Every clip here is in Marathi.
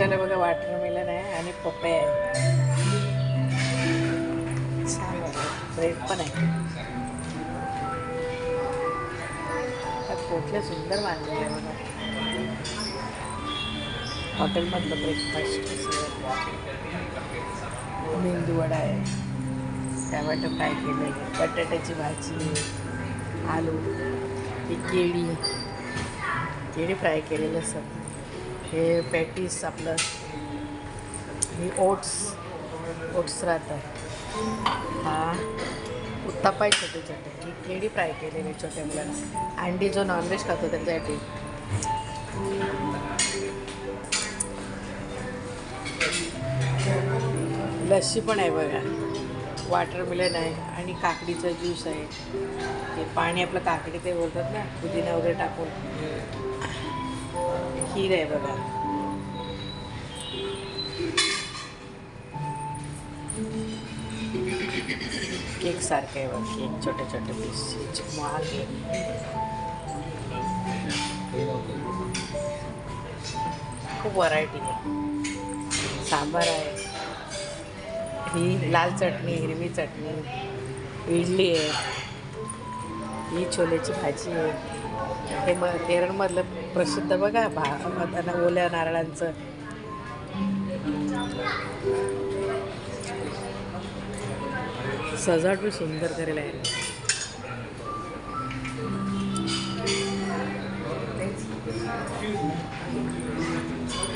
नाश्त्याला बघा वॉटरमेलन आहे आणि पपई आहे. छान आहे. ब्रेड पण आहे. पोटल्या सुंदर बांधलेले आहे बघा. हॉटेलमधलं ब्रेकफास्ट मेंदू वडा आहे. टमॅटो फ्राय केलेले बटाट्याची भाजी आलू. ही केळी. केळी फ्राय केलेलं असतं हे पॅटीस आपलं हे ओट्स ओट्स राहतात. हा. उत्तापा आहे छोटे छोटे ही केळी फ्राय केलेली छोट्या मुलांना. अंडी जो नॉनव्हेज खातो त्याच्यासाठी. लस्सी पण आहे बघा. वॉटरमेलन आहे आणि काकडीचा ज्यूस आहे. ते पाणी आपलं काकडी ते बोलतात ना पुदिना वगैरे टाकून. खीर आहे बघा केक सारखं आहे बघा केक छोटे छोटे पीस महाग आहे खूप व्हरायटी आहे सांबार आहे ही लाल चटणी हिरवी चटणी इडली आहे ही छोल्याची भाजी आहे. हे म केरळमधलं प्रसिद्ध बघा भा त्यांना ओल्या नारळांचं. सजावट बी सुंदर करेल आहे.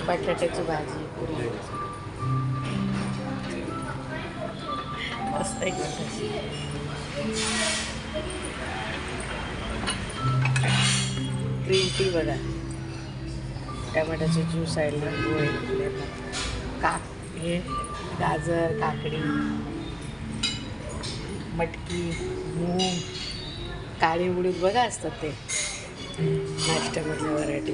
बटाट्याची भाजी पुरी. मस्त एक ग्रीन टी बघा. टमाट्याचे ज्यूस आहे लिंबू आहे काक हे गाजर काकडी मटकी मूग काळी उडीद बघा असतात ते. नाश्त्यामधल्या व्हरायटी